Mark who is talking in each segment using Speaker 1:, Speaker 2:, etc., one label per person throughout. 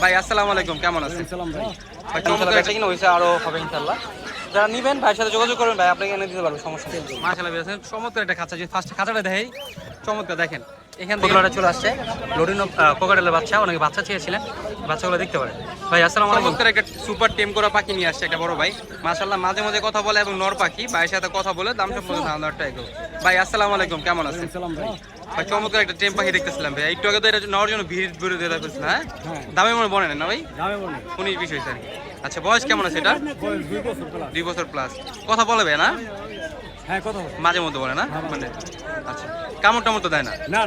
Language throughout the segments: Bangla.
Speaker 1: ভাই আসসালামু আলাইকুম কেমন আছেন?
Speaker 2: সালাম ভাই।
Speaker 1: ভাই কিনা হয়েছে আরও হবে ইনশাল্লাহ যারা নিবেন ভাইয়ের সাথে যোগাযোগ করবেন ভাই আপনাকে এনে দিতে পারব সমস্যা নেই। মাশাআল্লাহ বেচেন চমৎকার একটা খাঁচা যে ফার্স্ট খাঁচাটা দেখাই। চমৎকার দেখেন। এখান থেকে চলে আসছে। লোডিনো কোকাটেলের বাচ্চা অনেকে বাচ্চা চেয়েছিলেন। বাচ্চাগুলো দেখতে পারেন। ভাই আসসালামু আলাইকুম। একটা সুপার টেম করা পাখি নিয়ে আসছে একটা বড় ভাই। মাশাআল্লাহ মাঝে মাঝে কথা বলে এবং নর পাখি। ভাইয়ের সাথে কথা বলে দাম সম্পর্কে ভাই আসসালামু আলাইকুম কেমন আছেন?
Speaker 2: সালাম ভাই।
Speaker 1: ভাই চমৎকার একটা টেম পাখি দেখতেছিলাম ভাই। একটু আগে তো এটা নেওয়ার জন্য ভিড় ভিড় দিয়ে দেখতেছিলাম হ্যাঁ?
Speaker 2: হ্যাঁ।
Speaker 1: দামে মনে বনে না ভাই?
Speaker 2: দামে মনে
Speaker 1: উনিশ বিশ হয়েছে আর কি। আচ্ছা বয়স কেমন আছে এটা?
Speaker 2: বয়স দুই বছর প্লাস
Speaker 1: দুই বছর প্লাস কথা বলবে না?
Speaker 2: হ্যাঁ?
Speaker 1: মাঝে মধ্যে বলে না? মানে আচ্ছা। কামড় টামড় তো দেয় না?
Speaker 2: না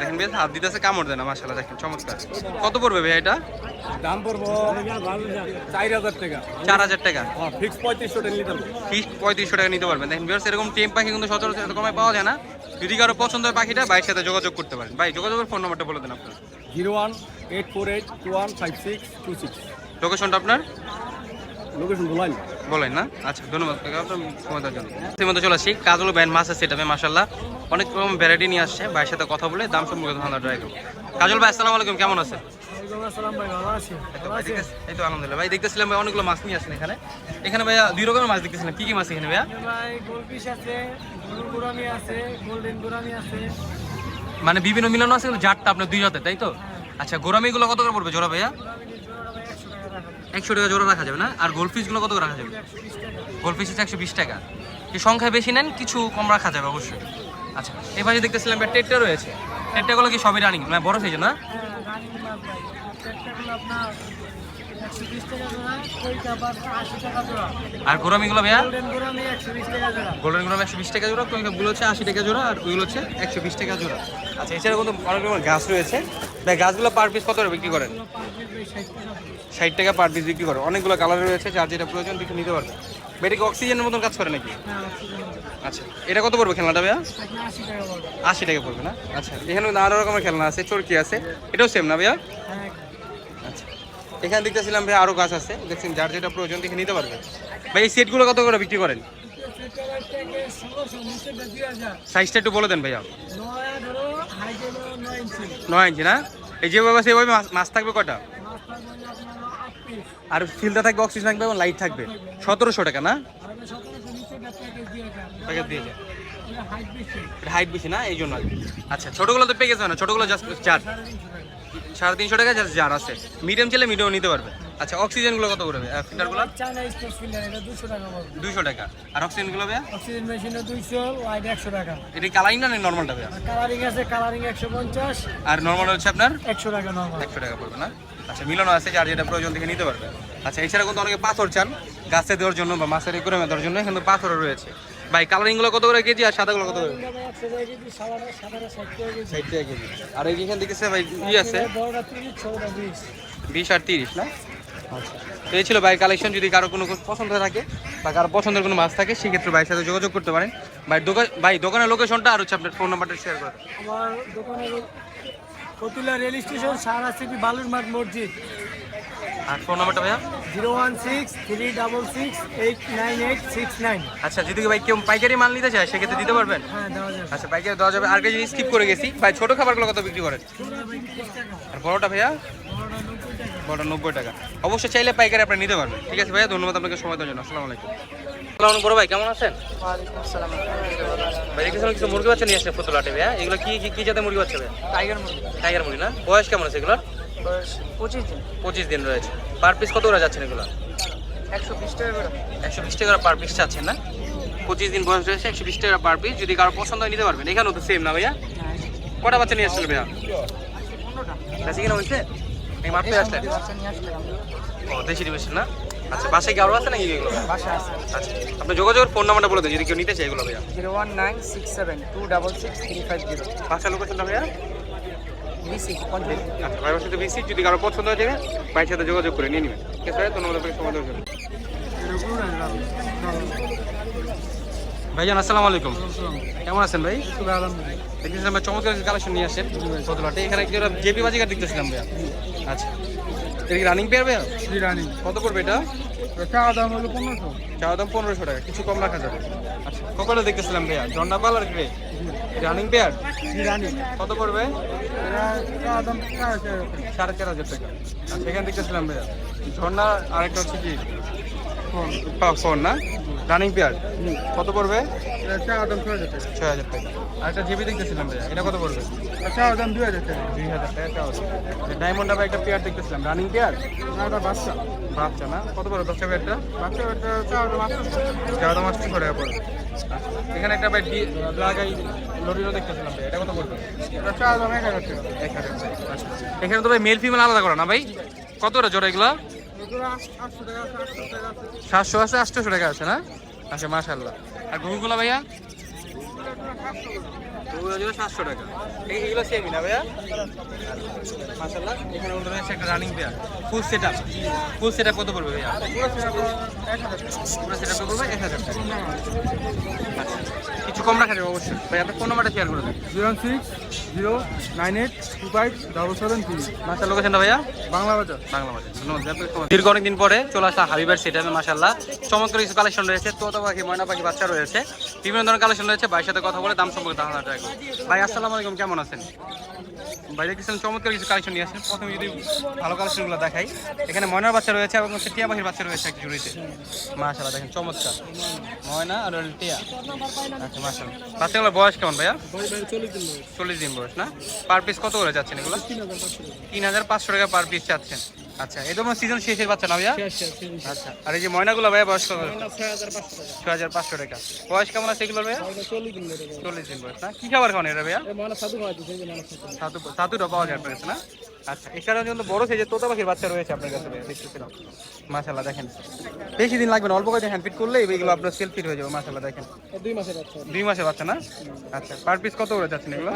Speaker 1: দেখেন বেশ হাত দিতেছে কামড় দেয় না মাসাল্লাহ দেখেন চমৎকার। কত পড়বে ভাই এটা?
Speaker 2: দাম পড়ব চার হাজার টাকা।
Speaker 1: চার হাজার টাকা?
Speaker 2: হ্যাঁ ফিক্স পঁয়ত্রিশশো টাকা নিতে
Speaker 1: ফিক্স পঁয়ত্রিশশো টাকা নিতে পারবেন। দেখেন বেশ এরকম টেম পাখি কিন্তু সচরাচর পাওয়া যায় না। যদি কারও পছন্দ হয় পাখিটা ভাইয়ের সাথে যোগাযোগ করতে পারেন। ভাই যোগাযোগের ফোন নাম্বারটা বলে দেন আপনার।
Speaker 2: Zero one eight four eight two one five six two six
Speaker 1: লোকেশনটা আপনার? বলেন না? আচ্ছা ধন্যবাদ আপনাকে। আপনার জন্য। মধ্যে চলে আসি কাজল ব্যান্ড মাছ আছে মাসাল্লাহ অনেক রকম ভ্যারাইটি নিয়ে আসছে। ভাইয়ের সাথে কথা বলে দাম সম্পর্কে ধারণা ট্রাই করব। কাজল ভাই আসসালামু আলাইকুম। কেমন আছেন?
Speaker 2: ভাই ভালো আছি।
Speaker 1: এই তো ভাই দেখতেছ- আলহামদুলিল্লাহ। ভাই দেখতেছিলাম ভাই অনেকগুলো মাছ নিয়ে আসেন এখানে। এখানে ভাইয়া দুই রকমের মাছ দেখতেছিলাম। কি কি মাছ এখানে ভাইয়া?
Speaker 3: ভাই গোলফিশ আছে গরুর গোরামি আছে গোল্ডেন গোরামি আছে।
Speaker 1: মানে বিভিন্ন মিলানো আছে কিন্তু জাতটা আপনার দুই হাতে তাই তো? আচ্ছা গোরামিগুলো কত করে পড়বে জোড়া ভাইয়া? একশো টাকা জোড়া রাখা যাবে না? আর গোলফিশগুলো কত করে রাখা যাবে? গোলফিশ হচ্ছে একশো বিশ টাকা। যে সংখ্যায় বেশি নেন, কিছু কম রাখা যাবে অবশ্যই। আচ্ছা এই পাশে দেখতেছিলাম টেটটা রয়েছে। টেটটাগুলো কি সবই রানিং মানে বড় সাইজ না? আর গোরামিগুলো ভাইয়া?
Speaker 3: গোল্ডেন গোরামি একশো বিশ টাকা জোড়া।
Speaker 1: কোনগুলো হচ্ছে আশি টাকা জোড়া আর ওইগুলো হচ্ছে একশো বিশ টাকা জোড়া। আচ্ছা এছাড়া কিন্তু অনেক রকমের গাছ রয়েছে? ভাই গাছগুলো পার পিস কত বিক্রি করেন? ষাট টাকা পার পিস বিক্রি করে। অনেকগুলো কালার রয়েছে যার যেটা প্রয়োজন দেখে নিতে পারবে। এটা কি অক্সিজেনের মতন কাজ করে নাকি?
Speaker 3: হ্যাঁ
Speaker 1: আচ্ছা এটা কত পড়বে খেলনাটা ভাইয়া?
Speaker 3: আশি টাকা
Speaker 1: পড়বে। না? আচ্ছা এখানে নানা রকমের খেলনা আছে চরকি আছে। এটাও সেম না ভাইয়া?
Speaker 3: হ্যাঁ
Speaker 1: এখানে দেখতেছিলাম ভাই আরও গাছ আছে। দেখছেন, যার যেটা প্রয়োজন দেখে নিতে পারবে। ভাই, এই সেটগুলো কত করে বিক্রি করেন? সাইজটা একটু বলে দেন ভাইয়া।
Speaker 3: নয় ইঞ্চি,
Speaker 1: না? এই যেভাবে সেভাবে মাছ- থাকবে কটা আর ফিল্টার থাকবে, অক্সিজেন থাকবে এবং লাইট থাকবে। সতেরোশো টাকা, না?
Speaker 3: হাইট বেশি।
Speaker 1: না, এই জন্য। আচ্ছা ছোটোগুলো তো পেয়ে গেছে না ছোটোগুলো জাস্ট চার সাড়ে তিনশো টাকা জার আছে। মিডিয়াম চাইলে মিডিয়াম নিতে পারবে। আচ্ছা অক্সিজেনগুলো কত করে ফিল্টারগুলো
Speaker 3: দুশো টাকা
Speaker 1: আর অক্সিজেনগুলো ভাইয়া?
Speaker 3: অক্সিজেন মেশিনে দুইশো লাইট একশো টাকা।
Speaker 1: এটা কালারিং না নর্মালটা ভাইয়া?
Speaker 3: কালারিং আছে কালারিং একশো পঞ্চাশ।
Speaker 1: আর নর্মাল হচ্ছে আপনার?
Speaker 3: একশো টাকা নর্মাল
Speaker 1: একশো টাকা পড়বে না? আচ্ছা মিলানো আছে যার যেটা প্রয়োজন থেকে নিতে পারবে। আচ্ছা এছাড়া কিন্তু অনেকে পাথর চান। গাছে দেওয়ার জন্য বা মাছের একুরেমে দেওয়ার জন্য কিন্তু পাথরও রয়েছে। ভাই কালারিংগুলো কত করে কেজি আর সাদাগুলো কত করে? আর এই যেখানে দেখেছে ভাই ই আছে?
Speaker 3: বিশ।
Speaker 1: আর তিরিশ না? আচ্ছা তো এই ছিল ভাই কালেকশন যদি কারও কোনো পছন্দ থাকে বা কারও পছন্দের কোনো মাছ থাকে সেক্ষেত্রে ভাইয়ের সাথে যোগাযোগ করতে পারেন। ভাই দোকান ভাই দোকানের লোকেশনটা আর হচ্ছে আপনার ফোন নাম্বারটা শেয়ার করেন।
Speaker 3: আমার দোকানের কতুলা রেল স্টেশন সারা সিটি বালুরমাঠ মসজিদ।
Speaker 1: আর ফোন নাম্বারটা ভাইয়া?
Speaker 3: Zero one six three double six eight nine eight six nine.
Speaker 1: আচ্ছা যদি ভাই কেউ পাইকারি মাল নিতে চায় সেক্ষেত্রে দিতে পারবেন?
Speaker 3: হ্যাঁ দেওয়া যাবে।
Speaker 1: আচ্ছা পাইকারি দেওয়া যাবে। আর কিছু স্কিপ করে গেছি। ভাই ছোট খাবারগুলো কত বিক্রি করেন? আর বড়টা ভাইয়া? বড়টা নব্বই টাকা। অবশ্যই চাইলে পাইকারি আপনি নিতে পারবেন। ঠিক আছে ভাইয়া ধন্যবাদ আপনাকে সময় দেওয়ার জন্য। আসসালামু আলাইকুম। আসসালামু বড় ভাই কেমন আছেন? ভাই দেখেছেন কিছু মুরগি বাচ্চা নিয়ে আসছে ফুতুলাটে ভাইয়া? এগুলো কি কি- কি জাতের মুরগি বাচ্চা ভাইয়া?
Speaker 3: টাইগার মুরগি।
Speaker 1: টাইগার মুরগি না? বয়স কেমন আছে এগুলোর?
Speaker 3: বয়স পঁচিশ দিন।
Speaker 1: পঁচিশ দিন রয়েছে। পার পিস কত করে যাচ্ছেন এগুলো?
Speaker 3: একশো বিশ টাকা করে।
Speaker 1: একশো বিশ টাকা পার পিস চাচ্ছেন না? পঁচিশ দিন বয়স রয়েছে একশো বিশ টাকা পার পিস। যদি কারও পছন্দ হয় নিতে পারবেন। এখানেও তো সেম না ভাইয়া? কটা বাচ্চা নিয়ে আসছিল ভাইয়া? বেশি কিনা হয়েছে? এই আসলেন? ও দেশি না? আচ্ছা বাসায় কি আরও আছে নাকি এগুলো?
Speaker 3: বাসা আছে।
Speaker 1: আচ্ছা আপনার যোগাযোগের ফোন নাম্বারটা বলে দেন যদি কেউ নিতে চায় এগুলো ভাইয়া।
Speaker 3: Zero one nine six seven two double six three five zero.
Speaker 1: বাসা লোকেশনটা ভাইয়া?
Speaker 3: বিসি
Speaker 1: আচ্ছা বেশি যদি কারও পছন্দ হয়ে যাবে ভাইয়ের সাথে যোগাযোগ করে নিয়ে নেবেন। ঠিক আছে? ধন্যবাদ আপনাকে সময় দেওয়ার জন্য। ভাইজান আসসালামু আলাইকুম। কেমন আছেন ভাই? দেখতেছিলাম ভাই চমৎকার কালেকশন নিয়ে আসেন কতলাটে এখানে একটা জেপি বাজিকার দেখতেছিলাম ভাইয়া। আচ্ছা। এটা কি রানিং পেয়ার ভাইয়া?
Speaker 3: রানি
Speaker 1: কত পড়বে এটা?
Speaker 3: চা দাম হলো পনেরোশো।
Speaker 1: চাওয়া দাম পনেরোশো টাকা কিছু কম রাখা যাবে। আচ্ছা কপালে দেখতেছিলাম ভাইয়া জন্ডাপাল আর গ্রে রানিং পেয়ার
Speaker 3: রানি
Speaker 1: কত পড়বে?
Speaker 2: দাম
Speaker 1: সাড়ে চার হাজার টাকা। আর সেখানে দেখতেছিলাম ভাইয়া। ঝর্ণা আরেকটা হচ্ছে কি? ফোন না? Running pair. কত পড়বে?
Speaker 2: ছয় হাজার টাকা।
Speaker 1: টাকা। আরেকটা জিবি দেখতেছিলাম ভাইয়া। এটা কত পড়বে?
Speaker 2: চা দাম দুই হাজার টাকা।
Speaker 1: দুই হাজার টাকা ডায়মন্ড আবার একটা পেয়ার দেখতেছিলাম। Running pair?
Speaker 2: না ওটা বাচ্চা।
Speaker 1: বাচ্চা না? কত পড়বে বাচ্চা পেয়ারটা?
Speaker 2: বাচ্চা আটশো
Speaker 1: চার দাম আসছে টাকা পড়বে এখানে একটা ভাই ব্লাগাই লরিও দেখতেছিলাম ভাই এটা কত পড়বে। এখানে তো ভাই মেল ফিমেল আলাদা করা না ভাই? কত জোড়া এগুলো? সাতশো আছে আটশোশো টাকা আছে না? আচ্ছা মাশাল্লাহ আর ঘুগুগুলো ভাইয়া? সাতশো টাকা। এগুলো সেমই না ভাইয়া? মাশাল্লাহ এখানে রয়েছে একটা running pair full set up full set up কত পড়বে ভাইয়া?
Speaker 2: পুরো সেটা
Speaker 1: সেট আপ পড়বে এক হাজার টাকা। কিছু কম রাখা যাবে অবশ্যই। ভাই আপনার ফোন নাম্বারটা শেয়ার করে দেন।
Speaker 2: Zero six zero nine eight two five double seven three.
Speaker 1: মাশাল লোকেশনটা ভাইয়া?
Speaker 2: বাংলা বাজার।
Speaker 1: বাংলা বাজার। ধন্যবাদ দীর্ঘ অনেকদিন পরে চলে আসা হাবিবার সেটামে মাসাল্লাহ চমৎকার কিছু কালেকশন রয়েছে। তোতা পাখি ময়না পাখি বাচ্চা রয়েছে। বিভিন্ন ধরনের কালেকশন রয়েছে। ভাইয়ের সাথে কথা বলে দাম সম্পর্কে ধারণা ভাই আসসালামু আলাইকুম কেমন আছেন? বাইরে কিছু চমৎকার কিছু কালেকশন নিয়ে আসেন। প্রথমে যদি ভালো কালেকশনগুলো দেখাই, এখানে ময়নার বাচ্চা রয়েছে এবং হচ্ছে টিয়া পাখির বাচ্চা রয়েছে এক জুড়িতে মাশাল্লাহ দেখেন চমৎকার। ময়না আর টিয়া। আচ্ছা মাশাল্লাহ বাচ্চাগুলোর বয়স কেমন ভাইয়া? চল্লিশ দিন বয়স। না? পার পিস কত করে যাচ্ছেন এগুলো? তিন হাজার পাঁচশো টাকা পার পিস চাচ্ছেন। আচ্ছা এটা তোমার সিজন শেষের বাচ্চা না ভাইয়া? আচ্ছা আর এই যে ময়নাগুলো ভাইয়া বয়স কত? ছয় হাজার পাঁচশো টাকা। বয়স কেমন আছে ভাইয়া? চল্লিশ দিন বয়স। না? কি খাবার খাওয়ান এটা ভাইয়া? ছাতু পাওয়া যায় না? আচ্ছা এছাড়াও কিন্তু বড় সাইজের তোতা পাখির বাচ্চা রয়েছে আপনার কাছে দেখতেছিলাম মাশাল্লাহ দেখেন। বেশি দিন লাগবে না অল্প করে হ্যান্ড ফিট করলে এইগুলো আপনার সেল ফিট হয়ে যাবে মাশাল্লাহ দেখেন।
Speaker 3: দুই মাসের বাচ্চা।
Speaker 1: দুই মাসের বাচ্চা না? আচ্ছা পার পিস কত করে যাচ্ছেন এগুলো?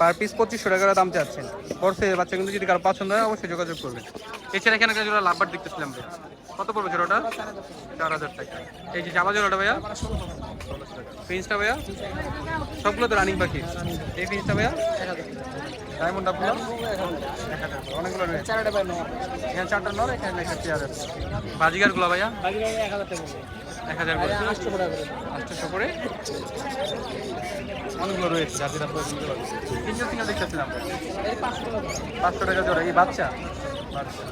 Speaker 1: পার পিস পঁচিশশো টাকা করে। দাম চাচ্ছেন। পড়ছে বাচ্চা কিন্তু যদি কারও পছন্দ হয় অবশ্যই যোগাযোগ করবেন। এছাড়া এখানে একটা জোড়া লাভবার দেখতেছিলাম ভাইয়া। কত পড়বে জোড়াটা? চার হাজার টাকা। এই যে জামা জোড়াটা ভাইয়া। পিন্সটা ভাইয়া। সবগুলো তো রানিং পাখি। এই পিন্সটা ভাইয়া? ডায়মন্ড আপনার? অনেকগুলো রয়েছে এখানে চারটা নর এখানে একটা চেয়ার আছে। বাজিগারগুলো ভাইয়া?
Speaker 3: এক হাজার
Speaker 1: করে। আটশোশো করে? অনেকগুলো রয়েছে যাদের আপনার কিনতে পারবেন তিনজন সিঙ্গেল দেখতেছিলাম
Speaker 3: পাঁচশো টাকা।
Speaker 1: জোড়া। এই বাচ্চা? বাচ্চা।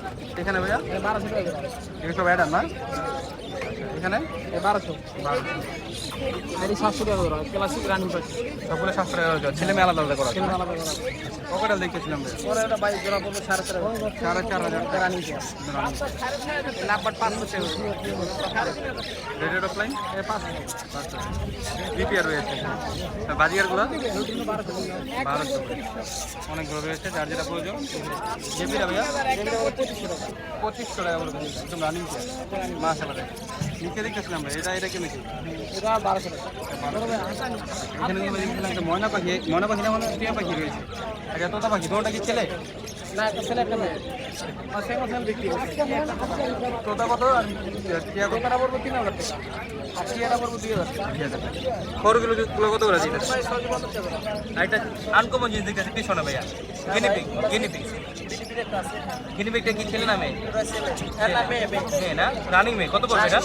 Speaker 1: এখানে ভাইয়া। এগুলো সব অ্যাডার না? এখানে?
Speaker 3: এই বারোশো এই সাতশো টাকা করে ক্লাসিক রানিং পাখি
Speaker 1: সবগুলো সাতশো টাকা জোড়া ছেলে মেয়ে আলাদা আলাদা করা
Speaker 3: সেগুলো আলাদা করা।
Speaker 1: পকেটাল দেখতেছিলাম ভাইয়া
Speaker 3: পরে ওটা বাইশ জোড়া পড়বে সাড়ে চার
Speaker 1: সাড়ে চার হাজার। টাকা
Speaker 3: রানিং নাম্বার পাঁচশো টাকা
Speaker 1: রেড অফলাইন
Speaker 3: এই পাঁচশো
Speaker 1: বিপিআর রয়েছে বাজিগারগুলো? বারোশো। অনেকগুলো রয়েছে যার যেটা প্রয়োজন। জেপিটা ভাইয়া
Speaker 3: পঁচিশশো টাকা।
Speaker 1: পঁচিশশো টাকা একদম রানিং দেখে নিচে দেখতেছিলাম ভাই এটা এটা কেমন
Speaker 3: এটা বারোশো টাকা।
Speaker 1: ময়না পাখি ময়না পাখি না মানে টিয়া পাখি রয়েছে। একটা তোতা পাখি তোটা কি ছেলে?
Speaker 3: না একটা ছেলে একটা মেয়ে।
Speaker 1: তোতা কত? আর টিয়া কত?
Speaker 3: টাকা পড়বে তিন হাজার টাকা। আর টিয়াটা পড়বে দুই হাজার টাকা।
Speaker 1: খড়গুলো কত করে
Speaker 3: পঞ্চাশ টাকা
Speaker 1: আনকমন জিনিস দেখতেছি পিছনে ভাইয়া। গিনিপিক গিনিপিক
Speaker 3: আছে।
Speaker 1: কি ছেলে না মেয়ে?
Speaker 3: ওটা ছেলে। এটা মেয়ে
Speaker 1: না? রানিং মেয়ে। কত পড়বে এটা?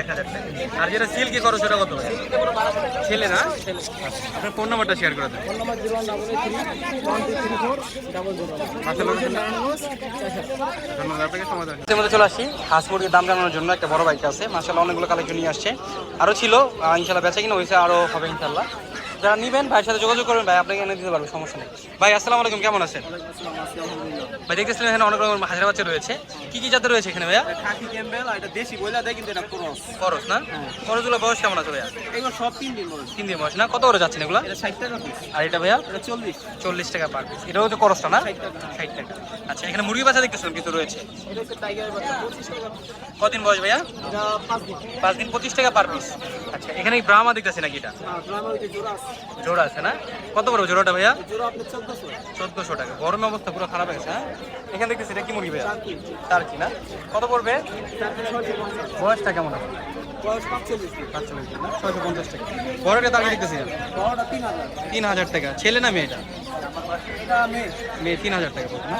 Speaker 3: এক হাজার টাকা।
Speaker 1: আর যেটা সিল্কি করো সেটা কত?
Speaker 3: এটা পড়বে বারোশো টাকা।
Speaker 1: ছেলে না? আপনার ফোন নাম্বারটা শেয়ার করে মধ্যে চলে আসি। হাঁস মুরগির দাম জানানোর জন্য একটা বড় বাইক আছে। মাসাল্লাহ অনেকগুলো কালেকশন নিয়ে আসছে। আরও ছিল ইনশাল্লাহ বেচা কিনা হয়েছে আরও হবে ইনশাল্লাহ যারা নিবেন ভাইয়ের সাথে যোগাযোগ করবেন। ভাই আপনাকে এনে দিতে পারব সমস্যা নেই। ভাই আসসালামু আলাইকুম কেমন আছেন? ভাই দেখতেছিলেন এখানে অনেক রকম হাজার বাচ্চা রয়েছে। কি কি জাতের রয়েছে এখানে ভাইয়া?
Speaker 3: খাকি ক্যাম্বেল আর এটা দেশি বইলা দেয় কিন্তু এটা ক্রস।
Speaker 1: খরচ না? খরচগুলো বয়স কেমন আছে ভাইয়া?
Speaker 3: এগুলো সব তিন দিন বয়স।
Speaker 1: তিন দিন বয়স না? কত করে যাচ্ছেন এগুলো?
Speaker 3: এটা ষাট টাকা পিস
Speaker 1: আর এটা ভাইয়া?
Speaker 3: এটা চল্লিশ।
Speaker 1: চল্লিশ টাকা পার পিস এটা হচ্ছে খরচটা না? ষাট টাকা। আচ্ছা এখানে মুরগি বাচ্চা দেখতেছিলাম কিছু রয়েছে।
Speaker 3: এটা হচ্ছে টাইগারের বাচ্চা পঁচিশ টাকা
Speaker 1: কদিন বয়স ভাইয়া?
Speaker 3: এটা পাঁচ দিন।
Speaker 1: পাঁচ দিন পঁচিশ টাকা পার পিস আচ্ছা এখানে ব্রাহ্মা দেখতেছি নাকি এটা?
Speaker 3: জোড়া আছে।
Speaker 1: জোড়া আছে না? কত বড় জোড়াটা ভাইয়া?
Speaker 3: চোদ্দশো।
Speaker 1: টাকা। গরমের অবস্থা পুরো খারাপ হয়ে গেছে হ্যাঁ? এখানে দেখতেছি এটা কি মুরগি ভাইয়া? তার কি না? কত পড়বে? বয়সটা কেমন
Speaker 3: তিন হাজার।
Speaker 1: টাকা। ছেলে না মেয়েটা
Speaker 3: মেয়ে।
Speaker 1: তিন হাজার টাকা না?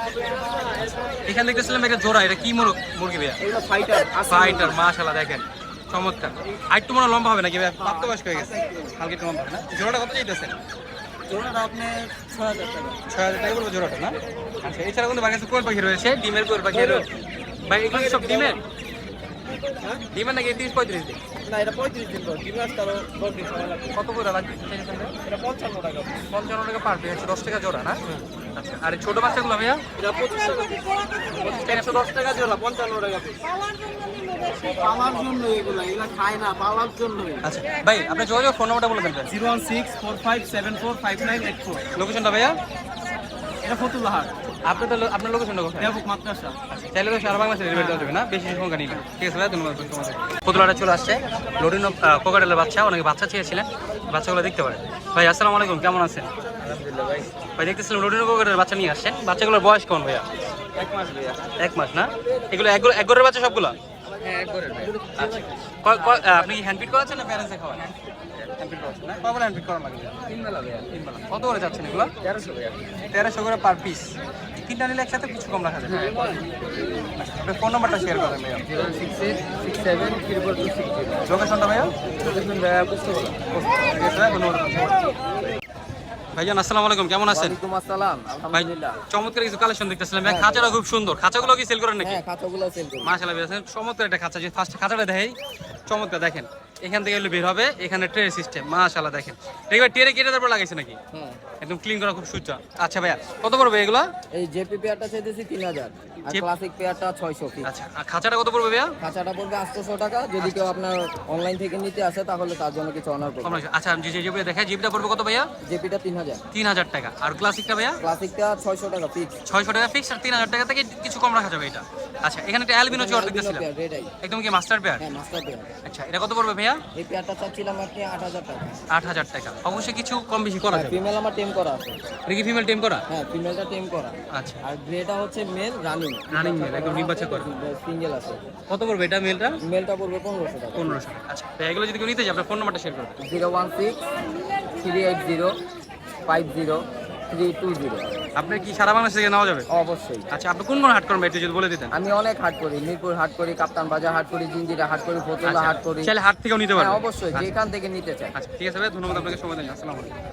Speaker 1: এখানে দেখতেছিলাম একটা জোড়া। এটা কি মুরগ মুরগি ভাইয়া?
Speaker 3: ফাইটার
Speaker 1: ফাইটার মাশাল্লাহ দেখেন। চমৎকার। আর একটু মনে হয় লম্বা হবে নাকি? প্রাপ্তবয়স্ক হয়ে গেছে। কালকে একটু লম্বা হবে না? জোড়াটা কত চাইতেছে
Speaker 3: জোড়াটা আপনি ছয় হাজার টাকা।
Speaker 1: ছয় হাজার টাকা পড়বে জোড়াটা না? আচ্ছা এছাড়া কিন্তু বাকি কোয়েল পাখি রয়েছে? ডিমের কোয়েল পাখি রয়েছে। ভাই এগুলো সব ডিমের? ডিমের নাকি তিরিশ পঁয়ত্রিশ দিন?
Speaker 3: না এটা পঁয়ত্রিশ দিন পর ডিম আসতে আরও
Speaker 1: কত করে লাগবে
Speaker 3: এটা পঞ্চান্ন টাকা।
Speaker 1: পঞ্চান্ন টাকা পার পিস দশ টাকা জোড়া না? আচ্ছা আর ছোট বাচ্চাগুলো ভাইয়া?
Speaker 3: এটা পঁচিশ টাকা একশো দশ টাকা জোড়া পঞ্চান্ন টাকা পালার জন্য এগুলো এগুলো খায় না পালার জন্য
Speaker 1: আচ্ছা ভাই আপনি যোগাযোগ ফোন নাম্বারটা বলে দেবেন
Speaker 3: zero one six four five seven four five nine eight four.
Speaker 1: লোকেশনটা ভাইয়া?
Speaker 3: এটা ফতুল্লাহাট।
Speaker 1: আপনি তো আপনার লোকেশনটা কোথায়?
Speaker 3: দেবক মাদ্রাসা।
Speaker 1: আচ্ছা, চাইলে তো সারা বাংলাদেশে ডেলিভারি দেওয়া যাবে না বেশি সংখ্যা নিলে। ঠিক আছে ভাই ধন্যবাদ তোমাদের চলে আসছে। লোডিনো কোকাটেলের বাচ্চা অনেকে বাচ্চা চেয়েছিলেন। বাচ্চাগুলো দেখতে পারে ভাই আসসালামু আলাইকুম কেমন আছেন?
Speaker 3: আলহামদুলিল্লাহ ভাই।
Speaker 1: ভাই দেখতেছিলাম লোডিনো কোকাটেলের বাচ্চা নিয়ে আসছেন। বাচ্চাগুলোর বয়স কেমন ভাইয়া?
Speaker 3: এক মাস ভাইয়া।
Speaker 1: এক মাস না? এগুলো এক এক বাচ্চা সবগুলো?
Speaker 3: হ্যাঁ এক করে
Speaker 1: আচ্ছা। আপনি হ্যান্ড ফিট করাচ্ছেন না প্যারেন্টসে করা
Speaker 3: বেলা ভাইয়া
Speaker 1: কত করে যাচ্ছেন এগুলো?
Speaker 3: তেরোশো
Speaker 1: করে পার পিস তিনটা নিলে একসাথে কিছু কম রাখা যাবে। আপনার ফোন নাম্বারটা শেয়ার করেন ভাইয়া। লোকেশনটা ভাইয়া?
Speaker 3: ভাইয়া বুঝতে পারলাম।
Speaker 1: ধন্যবাদ। ভাইজান আসসালামু আলাইকুম কেমন আছেন?
Speaker 3: ওয়ালাইকুম আসসালাম আলহামদুলিল্লাহ।
Speaker 1: চমৎকার কিছু কালেকশন দেখতেছিলাম। ভাই। খাঁচাটা খুব সুন্দর। খাঁচাগুলো কি সেল করেন নাকি?
Speaker 3: হ্যাঁ খাঁচাগুলো সেল করি।
Speaker 1: মাশাআল্লাহ ভাই চমৎকার একটা খাঁচা যে ফার্স্ট খাঁচাটা দেখাই। চমৎকার দেখেন। এখান থেকে বের হবে এখানে ট্রে সিস্টেম মাশাআল্লাহ দেখেন। দেখবে ট্রে কেটে তারপর লাগাইছে নাকি?
Speaker 3: হ্যাঁ।
Speaker 1: একদম ক্লিন করা খুব সুচা। আচ্ছা ভাইয়া কত পড়বে এগুলো?
Speaker 3: এই জেপি পেয়ারটা চাইতেছি তিন হাজার আর ক্লাসিক পেয়ারটা ছয়শো পিস
Speaker 1: আচ্ছা আর খাঁচাটা কত পড়বে ভাইয়া?
Speaker 3: খাঁচাটা পড়বে আটশোশো টাকা যদি কেউ আপনার অনলাইন থেকে নিতে আসে তাহলে তার জন্য কিছু অনার করবে।
Speaker 1: আচ্ছা যে জিপি জিপিটা পড়বে কত ভাইয়া?
Speaker 3: জেপিটা তিন হাজার।
Speaker 1: তিন হাজার টাকা। আর ক্লাসিকটা ভাইয়া?
Speaker 3: ক্লাসিকটা ছয়শো টাকা ফিক্স
Speaker 1: ছয়শো টাকা ফিক্স আর তিন হাজার টাকা থেকে কিছু কম রাখা যাবে এটা। আচ্ছা এখানে একটা অ্যালবিনো চর দেখতেছিলাম। একদম কি মাস্টার পেয়ার?
Speaker 3: হ্যাঁ মাস্টার পেয়ার।
Speaker 1: আচ্ছা এটা কত পড়বে ভাইয়া?
Speaker 3: এই পেয়ারটা চাচ্ছিলাম আপনি আট হাজার টাকা।
Speaker 1: আট হাজার টাকা। অবশ্যই কিছু কম বেশি করা যাবে।
Speaker 3: ফিমেল আমার টেম করা আছে।
Speaker 1: এটা কি ফিমেল টিম করা?
Speaker 3: হ্যাঁ ফিমেলটা টেম করা।
Speaker 1: আচ্ছা।
Speaker 3: আর গ্রেটা হচ্ছে মেল রানিং
Speaker 1: রানিং মেল একদম নির্বাচন করে।
Speaker 3: সিঙ্গেল আছে।
Speaker 1: কত পড়বে এটা মেলটা
Speaker 3: মেলটা পড়বে পনেরোশো টাকা।
Speaker 1: পনেরোশো আচ্ছা তো এগুলো যদি কেউ নিতে চায় আপনার ফোন নাম্বারটা শেয়ার করবেন।
Speaker 3: Zero one six three two zero.
Speaker 1: আপনার কি সারা বাংলাদেশ থেকে নেওয়া যাবে?
Speaker 3: অবশ্যই।
Speaker 1: আচ্ছা আপনি কোন কোন হাট করবেন একটু যদি বলে দিতেন।
Speaker 3: আমি অনেক হাট করি মিরপুর হাট করি কাপ্তান বাজার হাট করি জিঞ্জিরা হাট করি ফতুল্লা
Speaker 1: আচ্ছা
Speaker 3: হাট করি।
Speaker 1: চাইলে হাট থেকেও নিতে
Speaker 3: পারেন
Speaker 1: পারবেন
Speaker 3: অবশ্যই যেখান থেকে নিতে চাই
Speaker 1: আচ্ছা ঠিক আছে ভাই ধন্যবাদ আপনাকে সময় দেন আসসালামু আলাইকুম।